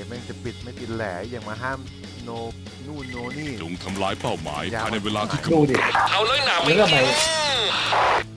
มแม่งจะปิดไม่ติดแหล่อย่างมาห้ามโนนู่นโนนี่จงทำลายเป้าหมายภายในเวลาที่กำหนดูดดิเอาเลยหนาไปแล้วทำไม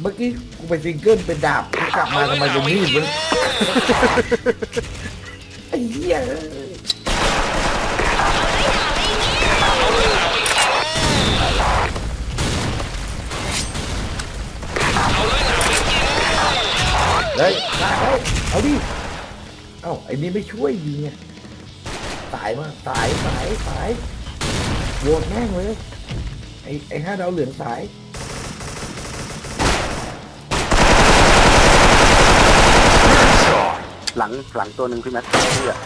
เมื่อกี้กูไปซิงเกิลเป็นดาบกูกลับมาทำไมเป็นมีดวะไอ้เหี้ยเอาเลยหนาไปเอาเลยหนาไปกินเฮ้ยได้เฮ้ยเอาดิเอ้าไอ้นี่ไม่ช่วยยิงไง สายมาสายสายสายโหวตแม่งเลยไอ้ไอ้ห้าดาวเหลืองสายหลังหลังตัวหนึ่งพี่แม็กซ์พี่อะ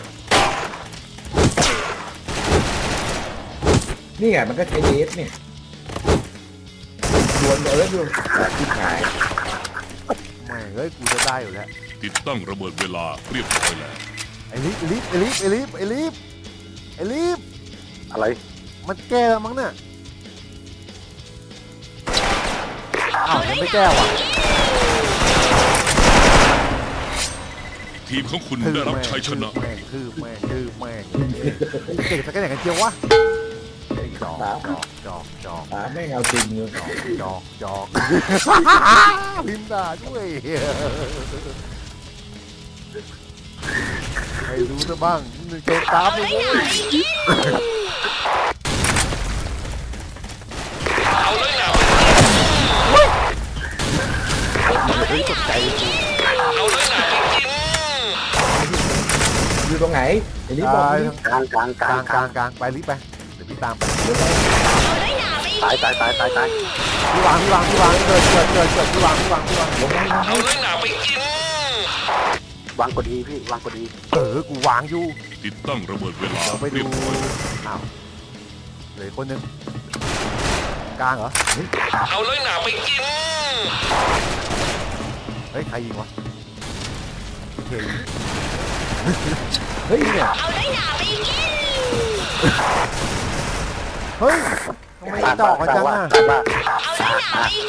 นี่ไงมันก็ใช้เดฟเนี่ยดวลเอิร์ธดูที่ขายแม่งเอ้ยกูจะได้อยู่แล้ว ติดตั้งระเบิดเวลาเรียบร้อยแล้ว ไอ้ลิฟไอ้ลิฟไอ้ลิฟไอ้ลิฟไอ้ลิฟ ไอ้ลิฟอะไร มันแก้แล้วมั้งเนี่ยอ้าวยังไม่แก้ว่ะ ทีมของคุณได้รับชัยชนะแม่งคือแม่งคือแม่งเก่งสักแค่ไหนกันเจียววะไอ้จอกจอกจอกจอกตาแม่งเอาจริงเลยจอกจอกลิมด่าด้วย ให้รู้ซะบ้างหนึ่งเกมตามเลยเว้ยเอาเลยหนาไปเฮ้ยตกใจเอาเลยหนาไปกินอยู่ตรงไหนไอ้นี่บอกตายนี่กลางกลางกกลาลางงกกลาลางงกลางไปลิฟต์ไปเดี๋ยวพี่ตามไปตายตายตายตายตายพี่วางพี่วางพี่วางเกิดเกิดเกิดเกิดพี่วางพี่วางพี่วางลงมาลงเอามาเลยหนาไปกิน วางกดอีพี่วางกดอีเออ กูวางอยู่ ติดตั้งระเบิดเวลาเดี๋ยวไปเรีดูยบร้อยแล้วอ้าวเหลืออกคนหนึงกลางเหรอเอาเลยหนาไปกิน เฮ้ย ใครยิงวะเฮ้ยเฮ้ยเนี่ยเฮ้ยทำไมดอกกันจังอะกลางว่า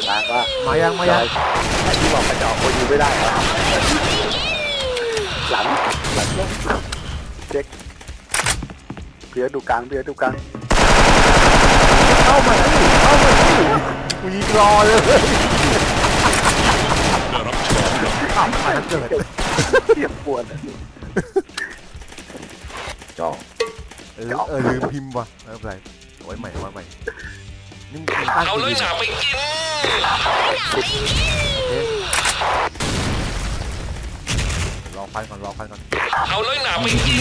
กลางว่ามายังมายังไอ้ที่บอกกระจอกคนอยู่ไม่ได้เหรอห ลังหลังเช็คเพียดูกลางเพียดูกลางเข้ามาดิเข้ามาดิกูยิงรอเลยได้รับชัยชนะอ้าวมาเกิดเทียบปวดอะจอกเออเออลืมพิมพ์ว่ะไม่เป็นไรเอาไว้ใหม่เอาไว้ใหม่นี่มึงตั้งเอาเลยกี่หนาไปกิน รอฟันก่อนรอฟันก่อน เอาเลยหนาไปกิน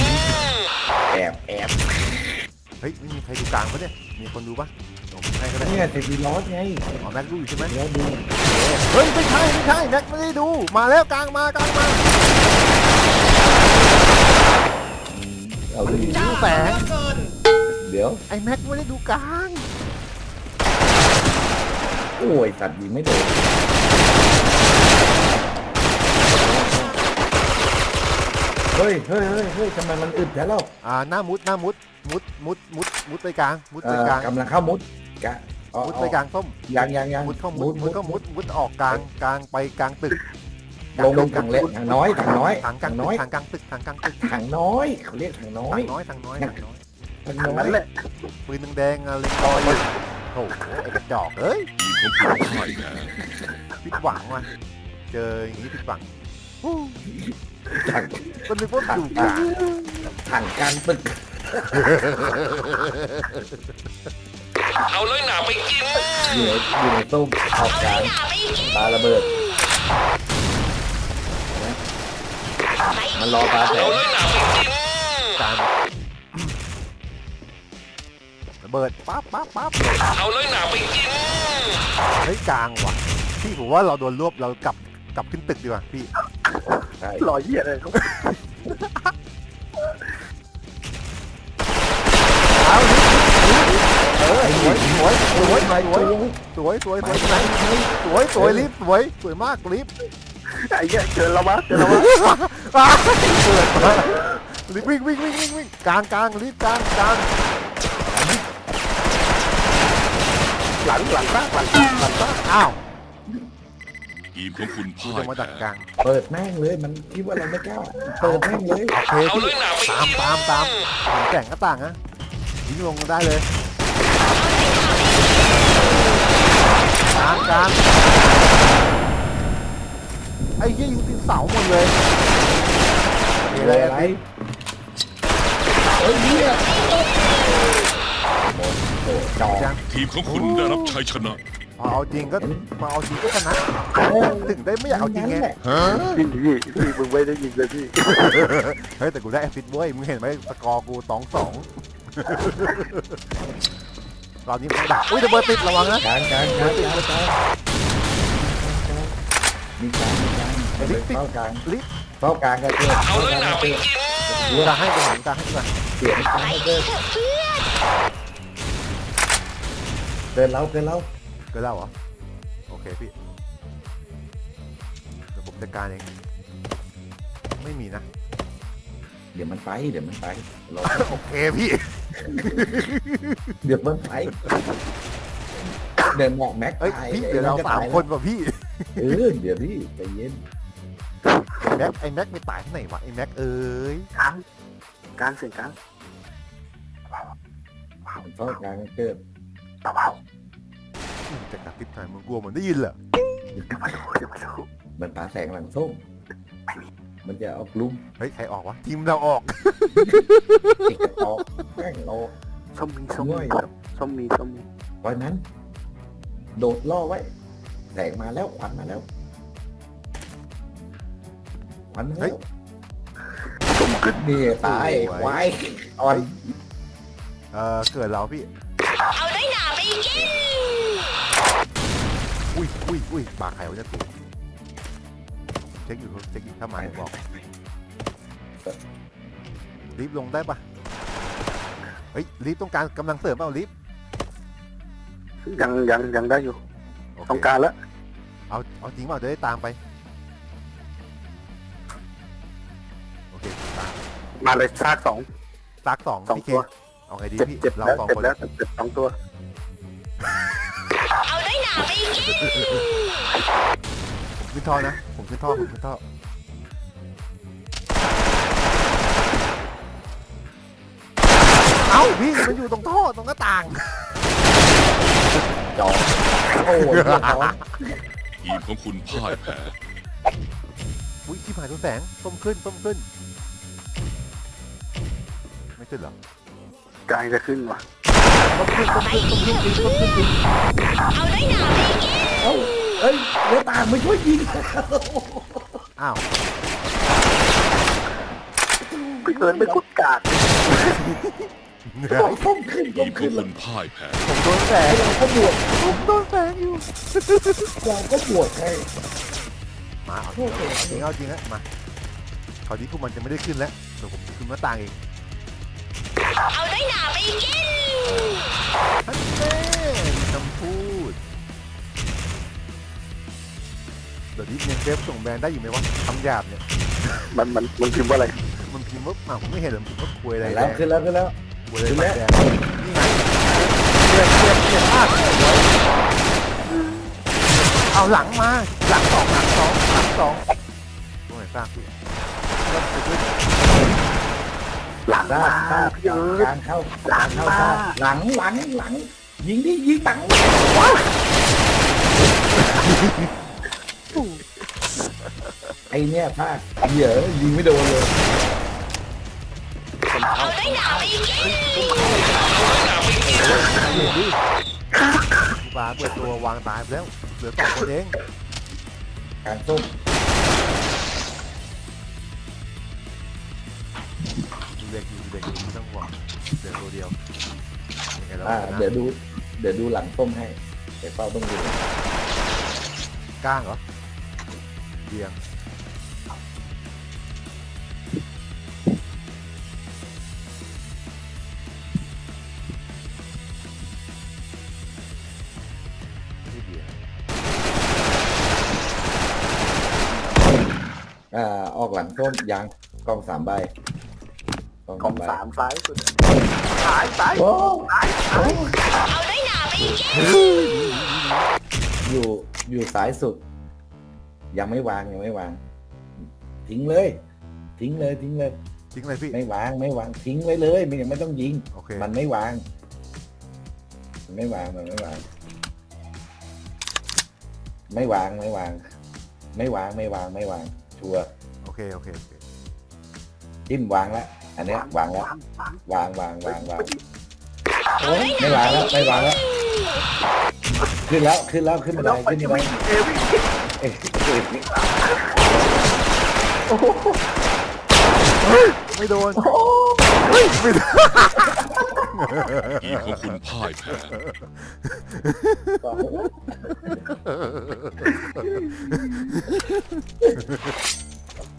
แอบแอบเฮ้ยไม่มีใครดูกลางปะเนี่ย มีคนดูปะผมให้ก็ได้เนี่ยเซฟีลอสไงอ๋อแม็กดูอยู่ใช่ไหมเดี๋ยวดูเฮ้ยไม่ใช่ไม่ใช่แม็กไม่ได้ดู มาแล้วกลางมากลางมาอืมเอาดิดูแสงเดี๋ยวไอ้แม็กไม่ได้ดูกลาง โอ้ยสัตว์ยิงไม่โดน เฮ้ยเฮ้ยเฮ้ยเฮ้ยทำไมมันอึดแล้วเล่าอ่าหน้ามุดหน้ามุดมุดมุดมุดมุดไปกลาง มุดเอ่ไปอกลางกำลังเข้ามุดกะอ๋อมุดไปกลางส้มยังยังยังมุดเข้ามุดมุดเข้ามุดมุดออกกลางกลางไปกลางตึกลงลงถังเล็กถังน้อยถังน้อยถังกลางน้อยถังกลางตึกถังกลางตึกถังน้อยเขาเรียกถังน้อถัยงน้อยถังน้อยถังน้อยถังทางน้อนั้ยนแหละปืนแดงๆอะเล็งรอยอยู่โอ้โหไอ้กระจอกเอ้ยทีมของคุณพ่ายแพ้ผิดหวังว่ะเจออย่างนี้ผิดหวังฮู้ ถังมันนึกว่าดูกลางถังกลางตึกเอาเลยหนาไปกินอยู่ในอยู่ในตู้ขอบกลางปาระเบิดเห็นไหมมันรอปลาแสเอางเลยหนาไปกินกลางระเบิดปั๊บปั๊บปั๊บเอาเลยหนาไปกินเฮ้ยกลางว่ะพี่ผมว่าเราโดนรวบเรากลับกลับขึ้นตึกดีกว่าพี่ ใช่รอยเหี้ยเลยเขาเอาลิฟต์ลิฟต์ลิฟต์เออสวยสวยสวยไม่สวยจูงสวยสวยสวยสวยสวยสวยลิฟต์สวยสวยมากลิฟต์ไอ้เหี้ยเจอแล้ววะเจอแล้ววะอะเปิดมาลิฟต์วิ่งวิ่งวิ่งวิ่งวิ่งกลางกลางลิฟต์กลางกลางหลังหลังบ้านหลังบ้านหลังบ้านอ้าว ทีมของคุณกูพ่าจะยมาดัแพ้กกลางเปิดแม่งเลยมันคิดว่าเราไม่กล้าเปิดแม่งเลยโอเคเอาพี่เลยหนาไปตามกินตามตามผมแก่งก็ต่างนะยิงลงได้เลยกลางกลางไอ้เหี้ยยิงติดเสาหมดเลยเฮ้ยอะอะไรไรเฮ้ยเนี่ยหมดโอ้จอกยังทีมของคุณได้รับชัยชนะ พอเอาจริงก็พอเอาจริงก็ชนะถึงได้ไม่อยากเอาจริงไงนั่นแหละพี่พี่พี่มึงไม่ได้ยิงเลยพี่เฮ้ยแต่กูได้แอสซิสต์เว้ยมึงเห็นไหมสกอร์กูสองสองตอนนี้มันดักอุ้ยระเบิดติดระวังนะกลางกลางกลางกลางกลางมีกลางมีกลางไปเลยเข้ากลางลิฟต์เข้ากลางกันเถอะเอาเข้าเลยกลางหนากันไปเถอะกินกูจะให้กูหันกลางให้กูก่อนเปลี่ยนกลางให้เถอะเดินเราเดินเรา เกิดแล้วเหรอ โอเคพี่เดี๋ยวผมจัดการเอง ไม่มีนะ เดี๋ยวมันไป เดี๋ยวมันไปรอ โอเคพี่ เดี๋ยวมันไปเดินหมอกแม็กเอ้ยตายพี่ไอ้เดี๋ยวเราก็สามตยคนว่ะพี่ เออเดี๋ยวพี่ใจเย็นแม็กไอ้แม็กไม่ตายที่ไหนวะไอ้แม็กเอ้ยกลางกลางเสียงกลางเข้ากลางกันเกิดเบา จะกระติบหน่อยมึงกลัวเหมือนได้ยินเหรอๆเดี๋ยวมาดูเดี๋ยวมาดูมันปาแสงหลังส้มมันจะเอากลุ่มเฮ้ยใครออกวะทีมเราออกติดกระตอกแม่งโลส้มมีส้มง่วมียส้มมีส้มมีเพราะนั้น โดดล่อไว้แสงมาแล้วควันมาแล้วควันมาแล้วส้มขึ้นนี่ตายควายอ่อนเออเกิดเราพี่ เอาได้หนาไปกิน อุ้ยอุ้ยอุ้ยปากใครวะเนี่ยตัวเช็คอยู่เช็คอยู่ถ้าหมายบอกรีบลงได้ปะเฮ้ยรีบต้องการกำลังเสริมเปล่ารีบยังยังยังได้อยู่โอเคต้องการแล้วเอาเอาจริงเปล่าจะได้ตามไปโอเคตามมาเลยซากสองซักสองสองพี่เคตัว เอาไงดีเจ็บพี่เจ็บเราแล้วสองเจ็บคนแล้วเจ็บสองตัว เอาได้หนาไปกินผมขึ้นท่อนะ ผมขึ้นท่อผมขึ้นท่อเอ้าพี่มันอยู่ตรงท่อตรงหน้าต่างจอกโอ้ยเรียบร้อยทีมของคุณพ่ายแพ้อุ้ยที่ผ่านตัวแสงต้มขึ้นต้มขึ้น ไม่ขึ้นเหรอ กลางจะขึ้นว่ะต้มขึ้นต้มขึ้นต้มขึ้นจริงต้มขึ้นจริงเอาได้หนาไปกินเอ้าเอ้ยเรือตามมาช่วยยิงอ้าวไปเกินไปกุดกาดเหนื่อยบอกต้มขึ้นทีต้มมขอขึ้งนคุณพ่ายแพ้ ผมโดนแสงเราก็บวกผมโดนแสงอยู่ เราก็บวกให้ มาเอาจริงเอาจริงนะมาคราวนี้พวกมันจะไม่ได้ขึ้นแล้วเดี๋ยวผมขึ้นหน้าต่างเอง เอาได้หนาไปกินท่านแม่มีคำพูดเดี๋ยวนี้ยังเซฟส่งแบรนด์ได้อยู่ไหมวะคำหยาบเนี่ย มันมันมันพิมพ์ว่าอะไร มันพิมพ์ว่าอ้าวผมไม่เห็นเลยมันพิมพ์ว่าคุยอะไรแล้วขึ้นแล้วขึ้นแล้วคุยอะไรมาแดงนี่ไงเกลียดเกลียดเกลียดมากเอาหลังมาหลังสองหลังสองหลังสองตรงไหนสร้างพี่ก็ไปด้วย หลังมาพี่เอิร์กลางเข้าหลังเข้าหลังหลังหลัง ยิงดิยิงตังไอเนี่ยพลาดเหยอะยิงไม่โดนเลยเอาได้หนาไปกินเห็นดิปลาเปิดตัววางตายไปแล้ว เหลือสองคนเองกลางส้ม เด็กอยู่ดูเด็กอยู่ไม่ต้องห่วงเหลือตัวเดียวยังไงเราอ่าชนะเดี๋ยวดู เดี๋ยวดูหลังส้มให้แต่เฝ้าต้องดูก้างเหรอเบียงไม่ใช่เบียงอ่า ออกหลังส้มยางกองสามใบ กองสามซ้ายสุดซ้ายซ้ายโอ้เอาได้หนาไปกินอยู่อยู่สายสุด ยังไม่วางยังไม่วาง ทิ้งเลย ทิ้งเลยทิ้งเลยจริงเลยพี่ไม่วางไม่วางทิ้งไว้เลยไม่ยังไม่ต้องยิง โอเคมันไม่วางมันไม่วางมันไม่วาง ไม่วางไม่วาง ไม่วางไม่วางไม่วางชัวร์โอเคโอเคโอเคจิ้มวางแล้ว อันเนี้ยวางแล้ววางวางวางวางเอาน้อยหไม่นาวางแล้วไม่วางแล้วขึ้นแล้วขึ้นแล้วขึ้นมาได้ขึ้นมาได้เอ้ยไม่โดนเฮ้ยไม่โดนทีมของคุณพ่ายแพ้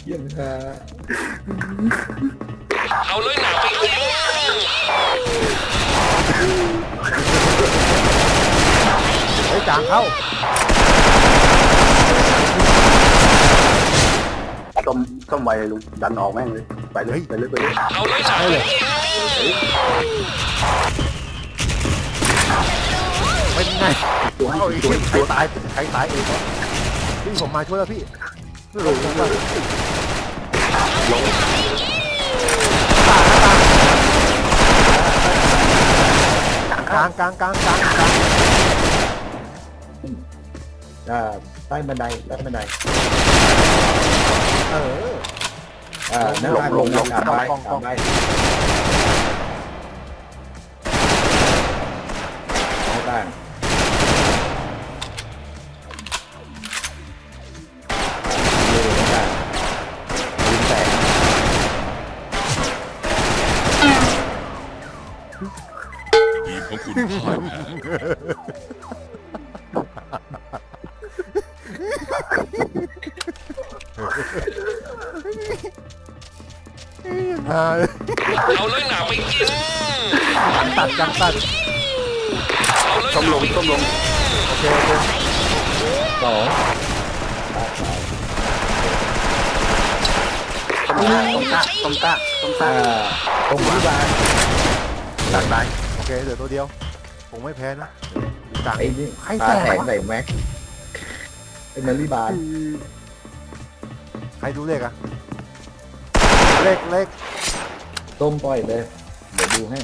เยี่ยมค่ะ เอาน้อยหนาไปกินเฮ้ยจางเข้าต้มต้มไวลุงดันออกแม่งเลยไปเลยไปเลยไปเลยเอาน้อยหนาไปกินเป็นไงตัวให้เอาอีกตัวทีให้ใครตายใครตายเองวะพี่ผมมาช่วยแล้วพี่ไม่รู้ว่า กลางกลางกลางกลางกลางอ่าใต้บันไดใต้บันไดเอออ่านั่งลงลงลงตามไปตามไปเอาต่าง ของคุณพ่ายแพ้อ่าเอาน้อยหนาไปกินตัดจังตัดเอาน้อยต้มหนาลงไปต้มกิลนงโอเคโอเคสองต้มกล้าต้มกล้าต้มกล้าต้มกล้าอ่าตรงที่วางตัดได้โอ เคเหลือตัวเดียว ผมไม่แพ้นะกลางไอ้นี่ใครตาแสแข็งงใส่แม็กไอ้มารีบานใครดูเลขอะเลขเลขต้มปล่อยเลย เดี๋ยวดูให้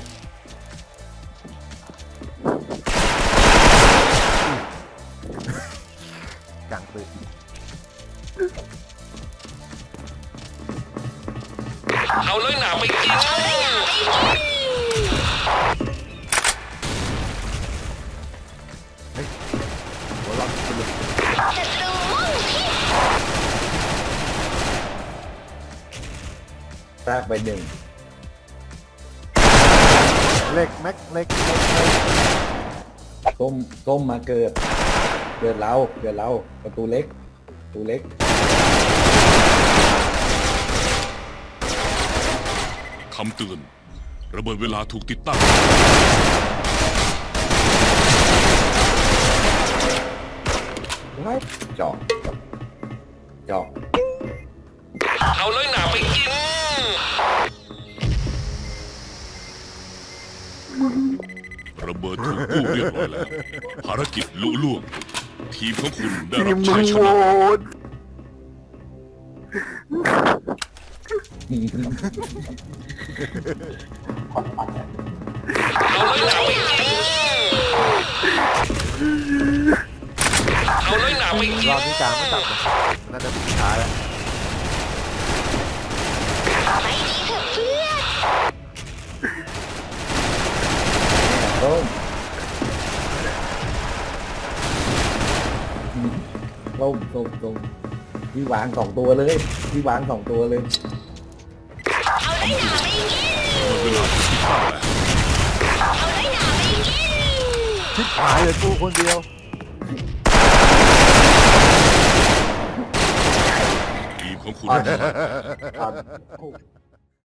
กลางปืนเอาน้อยหนาไปกิน ซากไปหนึ่งเลขแม็กเลขเลขเลขต้มต้มมาเกิด เกิดเราเกิดเราประตูเล็กประตูเล็ก คำเตือน ระเบิดเวลาถูกติดตั้ง ไว้เจาะเจาะเอาน้อยหนาไปกิน ระเบิดถูกกู้เรียบร้อยแล้ว ภารกิจลุล่วง ทีมของคุณได้ทีรับมึชัยชโหนะดเอาน้อยหนาไปกินเอาน้อยหนาไปกิรอบนี้กลางไม่ตัดนะน่าจะสุดท้ายแล้ว ไปดีเถอะเพื่อน ต้มต้มต้มต้มที่วางสองตัวเลยที่วางสองตัวเลยเอาน้อยหนาไปกินระเบิดเวลาถูกติดตั้งแล้วเอาน้อยหนาไปกินชิบหายเลยกูคนเดียวทีมของคุณอะพ่ายแพ้อะ